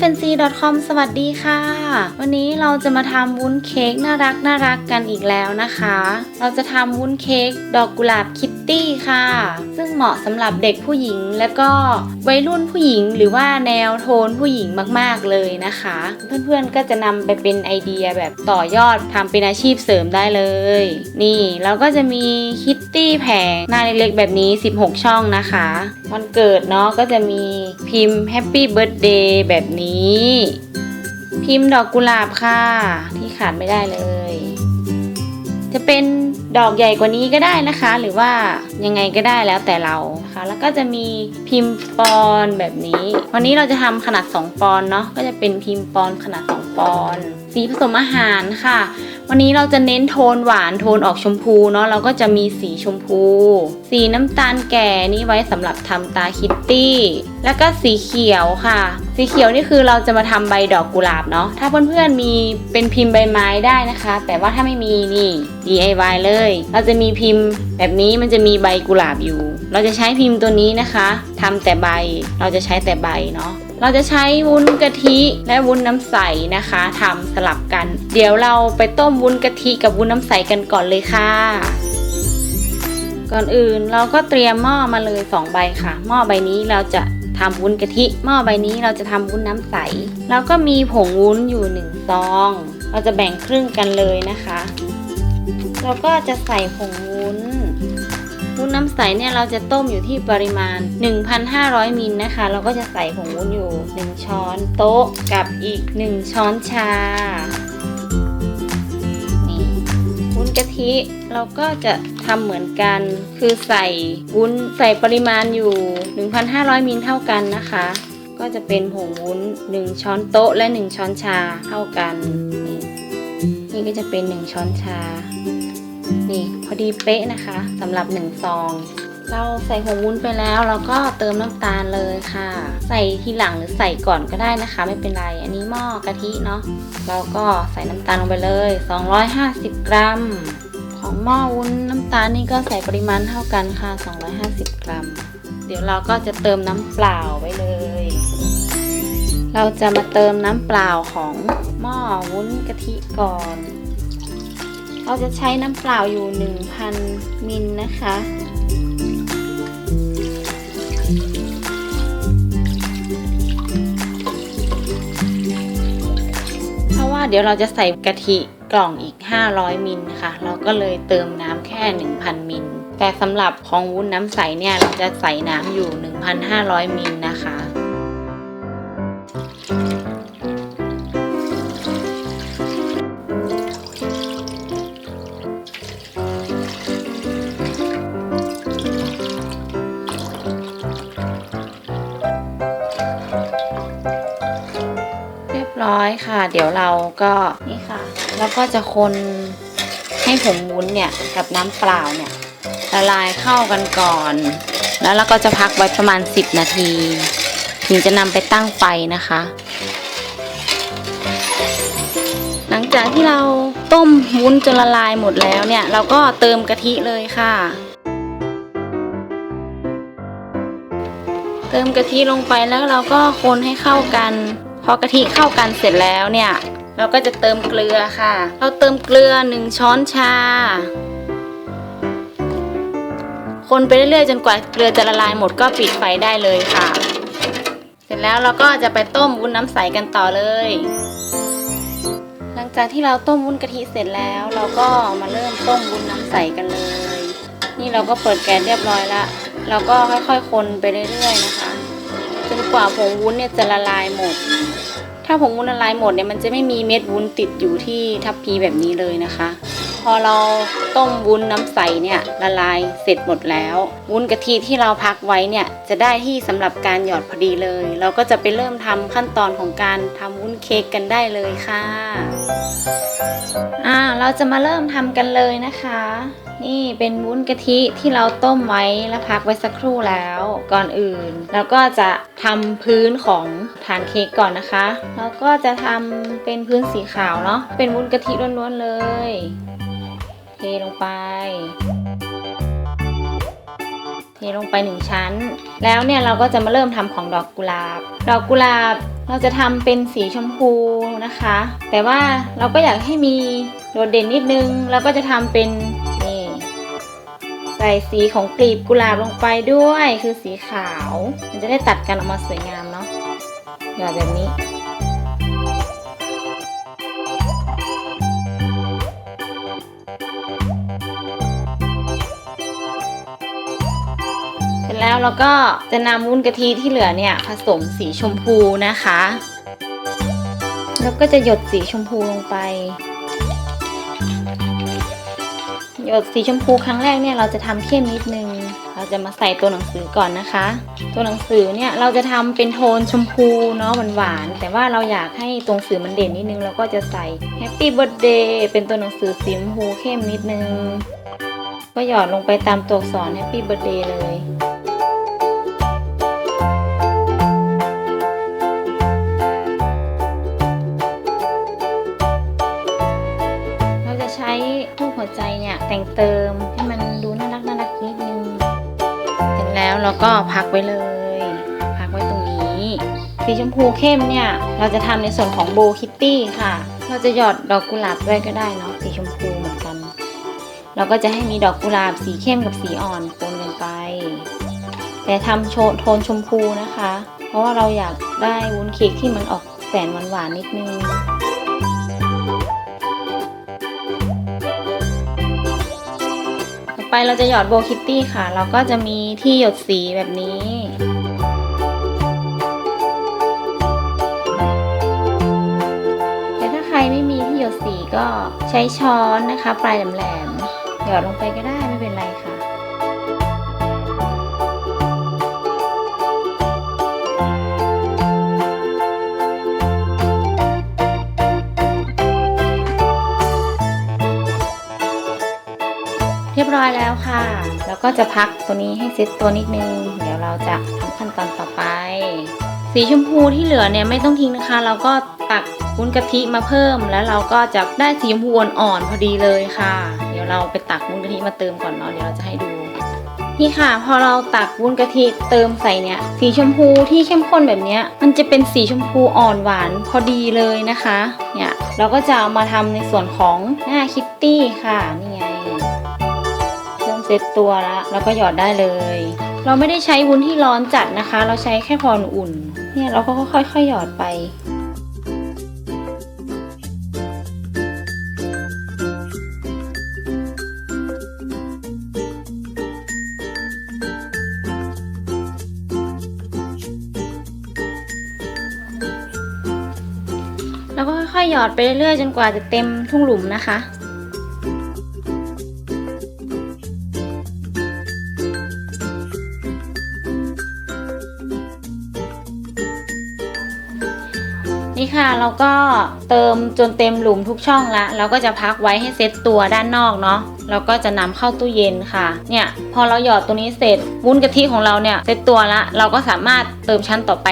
fancy.com สวัสดีค่ะ วันนี้เราจะมาทำวุ้นเค้กน่ารักน่ารักกันอีกแล้วนะคะ เราจะทำวุ้นเค้กดอกกุหลาบคิ ตี้ค่ะ ซึ่งเหมาะสำหรับเด็กผู้หญิงและก็วัยรุ่นผู้หญิงหรือว่าแนวโทนผู้หญิงมากๆเลยนะคะ เพื่อนๆก็จะนำไปเป็นไอเดียแบบต่อยอดทำเป็นอาชีพเสริมได้เลย นี่เราก็จะมีคิตตี้แผงหน้าเล็กๆแบบนี้ 16 ช่องนะคะ วันเกิดเนาะก็จะมีพิมพ์ Happy Birthday แบบนี้ พิมพ์ดอกกุหลาบค่ะ ที่ขาดไม่ได้เลย จะเป็นดอกใหญ่กว่านี้ก็ได้นะคะ หรือว่ายังไงก็ได้แล้วแต่เรานะคะแล้วก็จะมีพิมพ์ปอนแบบนี้ วันนี้เราจะทำขนาด 2 ปอนเนาะก็จะเป็นพิมพ์ปอนขนาด 2 ปอน สีผสมอาหารค่ะ วันนี้เราจะเน้นโทนหวานโทนออกชมพูเนาะเราก็จะมีสีชมพู สีน้ำตาลแก่นี่ไว้สำหรับทำตาคิตตี้ แล้วก็สีเขียวค่ะ สีเขียวนี่คือเราจะมาทำใบดอกกุหลาบเนาะถ้าเพื่อนๆมีเป็นพิมพ์ใบไม้ได้นะคะ แต่ว่าถ้าไม่มีนี่ DIY เลย เราจะมีพิมพ์แบบนี้มันจะมีใบกุหลาบอยู่ เราจะใช้พิมพ์ตัวนี้นะคะทำแต่ใบเราจะใช้แต่ใบเนาะ เราจะใช้วุ้นกะทิและวุ้นน้ำใสนะคะทำสลับกัน เดี๋ยวเราไปต้มวุ้นกะทิกับวุ้นน้ำใสกันก่อนเลยค่ะ ก่อนอื่นเราก็เตรียมหม้อมาเลย 2 ใบค่ะ หม้อใบนี้เราจะทำวุ้นกะทิ หม้อใบนี้เราจะทำวุ้นน้ำใส แล้วก็มีผงวุ้นอยู่1ซอง เราจะแบ่งครึ่งกันเลยนะคะ เราก็จะใส่ผงวุ้น วุ้นน้ำใสเนี่ยเราจะต้มอยู่ที่ปริมาณ 1,500มิลนะคะ เราก็จะใส่ผงวุ้นอยู่ 1 ช้อนโต๊ะกับอีก 1 ช้อนชา นี่วุ้นกะทิเราก็จะทำเหมือนกัน คือใส่วุ้นใส่ปริมาณอยู่ 1,500มิลเท่ากันนะคะ ก็จะเป็นผงวุ้น 1 ช้อนโต๊ะและ 1 ช้อนชาเท่ากัน นี่นี่ก็จะเป็น 1 ช้อนชา นี่พอดีเป๊ะนะคะสำหรับ1ซองเราใส่ผงวุ้นไปแล้วเราก็เติมน้ำตาลเลยค่ะ ใส่ทีหลังหรือใส่ก่อนก็ได้นะคะ ไม่เป็นไร อันนี้หม้อกะทิเนาะเราก็ใส่น้ำตาลลงไปเลย 250 กรัม ของหม้อวุ้นน้ำตาลนี่ก็ใส่ปริมาณเท่ากันค่ะ 250 กรัม เดี๋ยวเราก็จะเติมน้ำเปล่าไว้เลย เราจะมาเติมน้ำเปล่าของหม้อวุ้นกะทิก่อน เราจะใช้น้ำเปล่าอยู่ 1,000 มิลนะคะ เพราะว่าเดี๋ยวเราจะใส่กะทิกล่องอีก 500 มิลค่ะ เราก็เลยเติมน้ำแค่ 1,000 มิลแต่สำหรับของวุ้นน้ำใสเนี่ย เราจะใส่น้ำอยู่ 1,500 มิลนะ เรียบร้อยค่ะ เดี๋ยวเราก็นี่ค่ะ แล้วก็จะคนให้ผงวุ้นเนี่ยกับน้ำเปล่าเนี่ยละลายเข้ากันก่อน แล้วเราก็จะพักไว้ประมาณ 10 นาที ถึงจะนำไปตั้งไฟนะคะ หลังจากที่เราต้มวุ้นจนละลายหมดแล้วเนี่ย เราก็เติมกะทิเลยค่ะ เติมกะทิลงไปแล้วเราก็คนให้เข้ากัน พอกะทิเข้ากันเสร็จแล้วเนี่ย เราก็จะเติมเกลือค่ะ เราเติมเกลือหนึ่งช้อนชา คนไปเรื่อยๆจนกว่าเกลือจะละลายหมดก็ปิดไฟได้เลยค่ะ เสร็จแล้วเราก็จะไปต้มวุ้นน้ำใสกันต่อเลย หลังจากที่เราต้มวุ้นกะทิเสร็จแล้ว เราก็มาเริ่มต้มวุ้นน้ำใสกันเลย นี่เราก็เปิดแก๊สเรียบร้อยละ เราก็ค่อยๆคนไปเรื่อยๆนะคะจนกว่าผงวุ้นเนี่ยจะละลายหมด ถ้าผงวุ้นละลายหมดเนี่ยมันจะไม่มีเม็ดวุ้นติดอยู่ที่ทัพพีแบบนี้เลยนะคะ พอเราต้มวุ้นน้ำใสเนี่ยละลายเสร็จหมดแล้ว วุ้นกะทิที่เราพักไว้เนี่ยจะได้ที่สำหรับการหยอดพอดีเลย เราก็จะไปเริ่มทำขั้นตอนของการทำวุ้นเค้กกันได้เลยค่ะอ่าเราจะมาเริ่มทำกันเลยนะคะ นี่เป็นวุ้นกะทิที่เราต้มไว้แล้วพักไว้สักครู่แล้ว ก่อนอื่นเราก็จะทำพื้นของฐานเค้กก่อนนะคะ แล้วก็จะทำเป็นพื้นสีขาวเนาะเป็นวุ้นกะทิล้วนๆเลย เทลงไปเทลงไปหนึ่งชั้น แล้วเนี่ยเราก็จะมาเริ่มทำของดอกกุหลาบ ดอกกุหลาบเราจะทำเป็นสีชมพูนะคะ แต่ว่าเราก็อยากให้มีโดดเด่นนิดนึงเราก็จะทำเป็น ใส่สีของกลีบกุหลาบลงไปด้วยคือสีขาว มันจะได้ตัดกันออกมาสวยงามเนาะหยอดแบบนี้เสร็จแล้วเราก็จะนำวุ้นกะทิที่เหลือเนี่ยผสมสีชมพูนะคะ แล้วก็จะหยดสีชมพูลงไป หยดสีชมพูครั้งแรกเนี่ยเราจะทำเข้มนิดนึง เราจะมาใส่ตัวหนังสือก่อนนะคะ ตัวหนังสือเนี่ยเราจะทำเป็นโทนชมพูเนาะหวานๆแต่ว่าเราอยากให้ตัวหนังสือมันเด่นนิดนึงเราก็จะใส่ Happy Birthday เป็นตัวหนังสือสีชมพูเข้มนิดนึง ก็หยอดลงไปตามตัวอักษร Happy Birthday เลย ใจเนี่ยแต่งเติมให้มันดูน่ารักน่ารักนิดนึงเสร็จแล้วเราก็พักไว้เลย พักไว้ตรงนี้สีชมพูเข้มเนี่ยเราจะทำในส่วนของโบคิตตี้ค่ะ เราจะหยอดดอกกุหลาบด้วยก็ได้เนาะสีชมพูเหมือนกัน เราก็จะให้มีดอกกุหลาบสีเข้มกับสีอ่อนปนกันไป แต่ทำโชโทนชมพูนะคะ เพราะว่าเราอยากได้วุ้นเค้กที่มันออกแสนหวานๆนิดนึง ไปเราจะหยอดโบคิตตี้ค่ะ เราก็จะมีที่หยดสีแบบนี้แต่ถ้าใครไม่มีที่หยดสีก็ใช้ช้อนนะคะ ปลายแหลมๆหยอดลงไปก็ได้ไม่เป็นไรค่ะ ร้อยแล้วค่ะ แล้วก็จะพักตัวนี้ให้เซ็ตตัวนิดนึง เดี๋ยวเราจะทำขั้นตอนต่อไป สีชมพูที่เหลือเนี่ยไม่ต้องทิ้งนะคะ เราก็ตักวุ้นกะทิมาเพิ่ม แล้วเราก็จะได้สีชมพูอ่อนพอดีเลยค่ะ เดี๋ยวเราไปตักวุ้นกะทิมาเติมก่อนเนาะ เดี๋ยวเราจะให้ดูนี่ค่ะ พอเราตักวุ้นกะทิเติมใส่เนี่ยสีชมพูที่เข้มข้นแบบเนี้ยมันจะเป็นสีชมพูอ่อนหวานพอดีเลยนะคะ เนี่ยเราก็จะเอามาทำในส่วนของหน้าคิตตี้ค่ะนี่ไง เริ่มเซตตัวแล้วแล้วก็หยอดได้เลย เราไม่ได้ใช้วุ้นที่ร้อนจัดนะคะ เราใช้แค่พออุ่น เนี่ยเราก็ค่อยๆหยอดไปแล้วก็ค่อยๆหยอดไปเรื่อยๆจนกว่าจะเต็มทุ่งหลุมนะคะ ค่ะเราก็เติมจนเต็มหลุมทุกช่องละเราก็จะพักไว้ให้เซตตัวด้านนอกเนาะเราก็จะนำเข้าตู้เย็นค่ะ เนี่ยพอเราหยอดตัวนี้เสร็จวุ้นกะทิของเราเนี่ยเซตตัวละ เราก็สามารถเติมชั้นต่อไป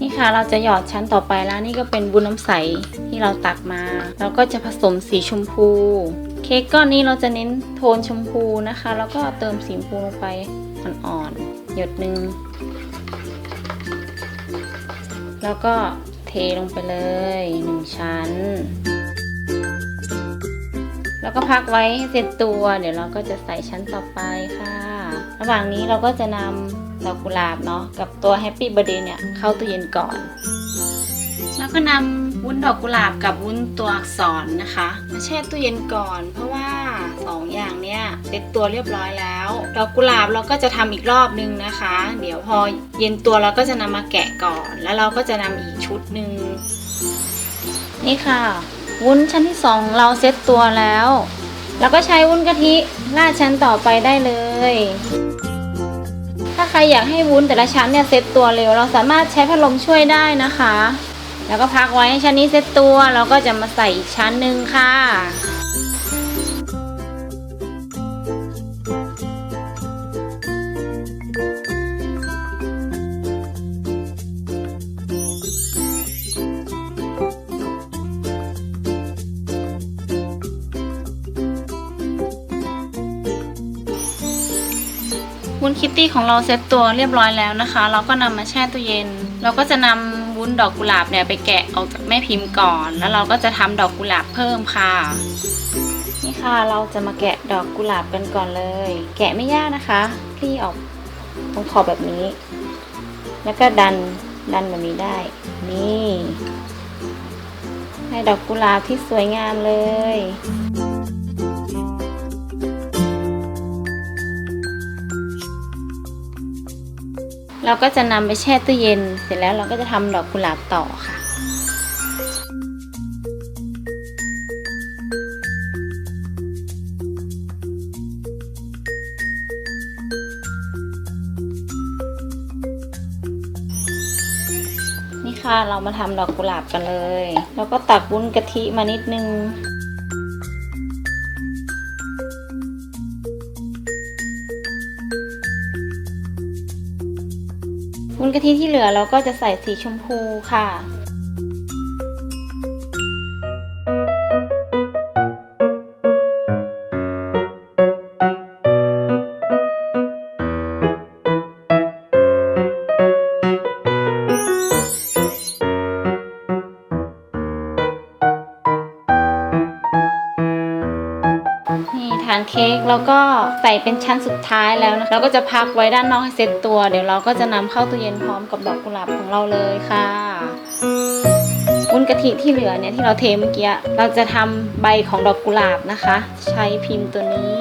นี่ค่ะเราจะหยอดชั้นต่อไปแล้วนี่ก็เป็นวุ้นน้ำใสที่เราตักมา เราก็จะผสมสีชมพู เค้กก้อนนี้เราจะเน้นโทนชมพูนะคะ แล้วก็เติมสีชมพูลงไปอ่อนๆหยดหนึ่ง แล้วก็เทลงไปเลยหนึ่งชั้น แล้วก็พักไว้เสร็จตัว เดี๋ยวเราก็จะใส่ชั้นต่อไปค่ะ ระหว่างนี้เราก็จะนำดอกกุหลาบเนาะกับตัว Happy Birthday เนี่ยเข้าตู้เย็นก่อน แล้วก็นำวุ้นดอกกุหลาบกับวุ้นตัวอักษรนะคะมาแช่ตู้เย็นก่อน เพราะว่า เซ็ตตัวเรียบร้อยแล้ว ดอกกุหลาบเราก็จะทำอีกรอบนึงนะคะ เดี๋ยวพอเย็นตัวเราก็จะนำมาแกะก่อน แล้วเราก็จะนำอีกชุดหนึ่งนี่ค่ะ วุ้นชั้นที่สองเราเซ็ตตัวแล้วแล้วก็ใช้วุ้นกะทิราดชั้นต่อไปได้เลย ถ้าใครอยากให้วุ้นแต่ละชั้นเนี่ยเซตตัวเร็ว เราสามารถใช้พัดลมช่วยได้นะคะ แล้วก็พักไว้ให้ชั้นนี้เซตตัว เราก็จะมาใส่อีกชั้นหนึ่งค่ะ วุ้นคิตตี้ของเราเซ็ตตัวเรียบร้อยแล้วนะคะ เราก็นำมาแช่ตู้เย็น เราก็จะนำวุ้นดอกกุหลาบเนี่ยไปแกะออกจากแม่พิมพ์ก่อน แล้วเราก็จะทำดอกกุหลาบเพิ่มค่ะ นี่ค่ะเราจะมาแกะดอกกุหลาบกันก่อนเลย แกะไม่ยากนะคะคลี่ออกตรงขอบแบบนี้ แล้วก็ดันดันแบบนี้ได้ นี่ให้ดอกกุหลาบที่สวยงามเลย เราก็จะนำไปแช่ตู้เย็น เสร็จแล้วเราก็จะทำดอกกุหลาบต่อค่ะนี่ค่ะเรามาทำดอกกุหลาบกันเลย แล้วก็ตักวุ้นกะทิมานิดนึง นกะทิที่เหลือเราก็จะใส่สีชมพูค่ะ แล้วก็ใส่เป็นชั้นสุดท้ายแล้วนะคะเราก็จะพักไว้ด้านนอกให้เซ็ตตัว เดี๋ยวเราก็จะนำเข้าตู้เย็นพร้อมกับดอกกุหลาบของเราเลยค่ะวุ้นกะทิที่เหลือเนี่ยที่เราเทเมื่อกี้เราจะทำใบของดอกกุหลาบนะคะ ใช้พิมพ์ตัวนี้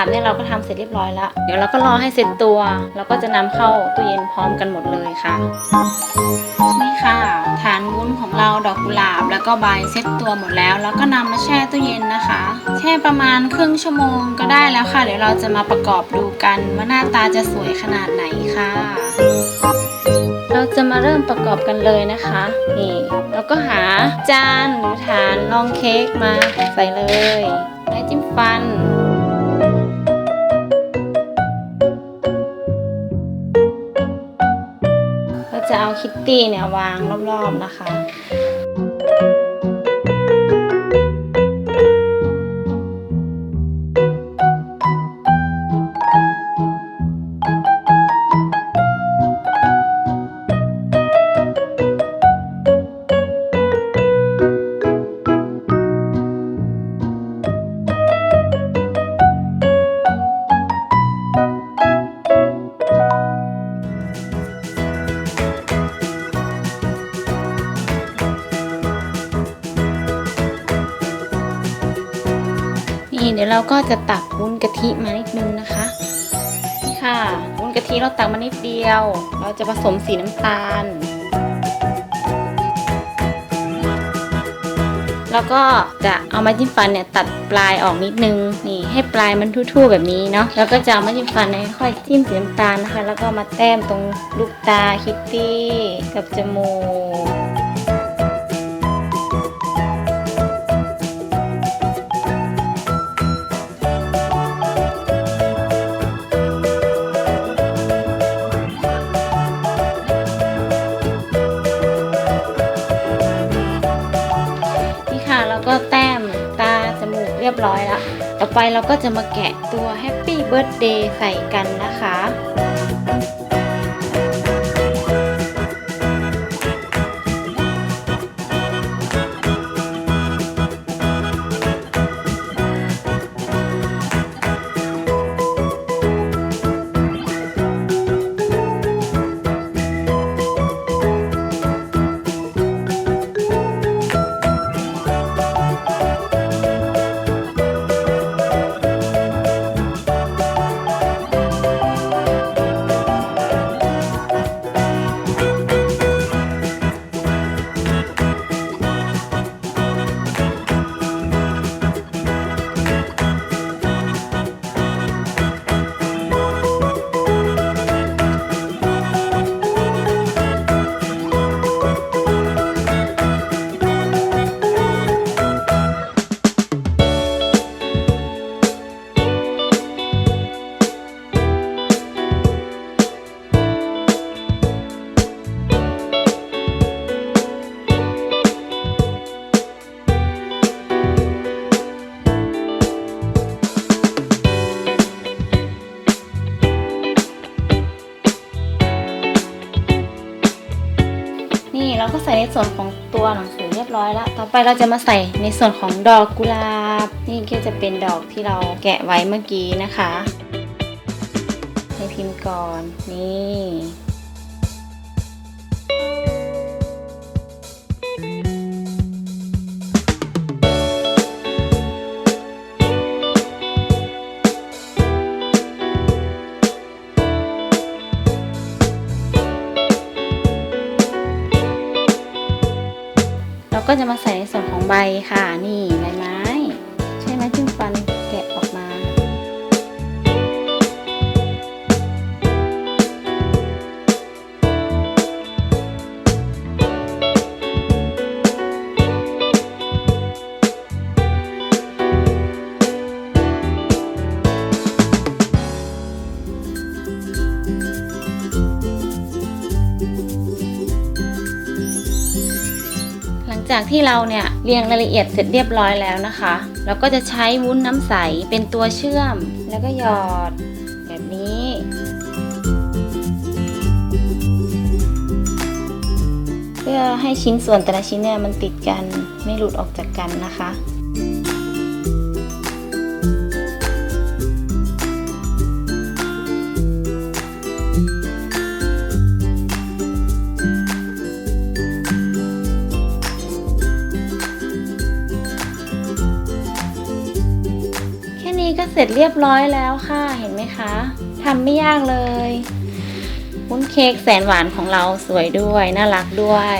าบเนี่ยเราก็ทำเสร็จเรียบร้อยแล้ว เดี๋ยวเราก็รอให้เสร็จตัว เราก็จะนำเข้าตู้เย็นพร้อมกันหมดเลยค่ะ นี่ค่ะ ฐานวุ้นของเราดอกกุหลาบแล้วก็ใบเซ็ตตัวหมดแล้ว แล้วก็นำมาแช่ตู้เย็นนะคะ แช่ประมาณครึ่งชั่วโมงก็ได้แล้วค่ะ เดี๋ยวเราจะมาประกอบดูกันว่าหน้าตาจะสวยขนาดไหนค่ะ เราจะมาเริ่มประกอบกันเลยนะคะนี่เราก็หาจานหรือฐานรองเค้กมาใส่เลยไม้จิ้มฟัน คิตตี้เนี่ยวางรอบๆนะคะ เดี๋ยวเราก็จะตักวุ้นกะทิมานิดนึงนะคะนี่ค่ะวุ้นกะทิเราตักมานิดเดียว เราจะผสมสีน้ำตาล แล้วก็จะเอาไม้จิ้มฟันเนี่ยตัดปลายออกนิดนึงนี่ให้ปลายมันทู่ๆแบบนี้เนาะแล้วก็จะเอาไม้จิ้มฟันเนี่ยค่อยจิ้มสีน้ำตาลนะคะ แล้วก็มาแต้มตรงลูกตาคิตตี้กับจมูก ไปเราก็จะมาแกะตัว Happy Birthday ใส่กันนะคะ ของตัวหนังสือเรียบร้อยแล้ว ต่อไปเราจะมาใส่ในส่วนของดอกกุหลาบ นี่ก็จะเป็นดอกที่เราแกะไว้เมื่อกี้นะคะ ให้พิมพ์ก่อน นี่ ก็จะมาใส่ในส่วนของใบค่ะ นี่ใบไม้ จากที่เราเนี่ยเรียงรายละเอียดเสร็จเรียบร้อยแล้วนะคะ เราก็จะใช้วุ้นน้ำใสเป็นตัวเชื่อม แล้วก็หยอดแบบนี้เพื่อให้ชิ้นส่วนแต่ละชิ้นเนี่ยมันติดกันไม่หลุดออกจากกันนะคะ เร็จเรียบร้อยแล้วค่ะเห็นไหมคะทำไม่ยากเลยวุ้นเค้กแสนหวานของเราสวยด้วย น่ารักด้วย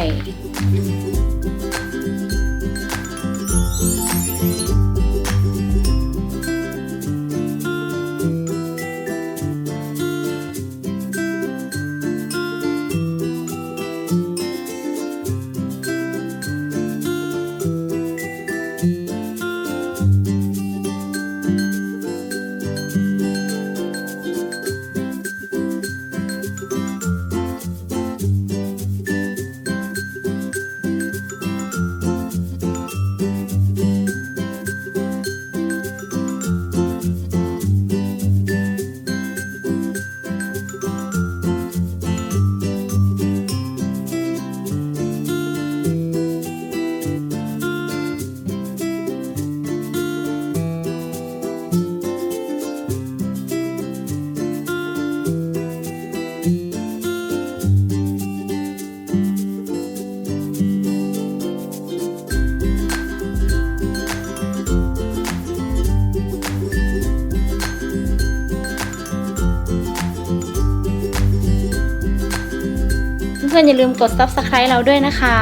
อนๆอย่าลืมกด subscribe เราด้วยนะคะ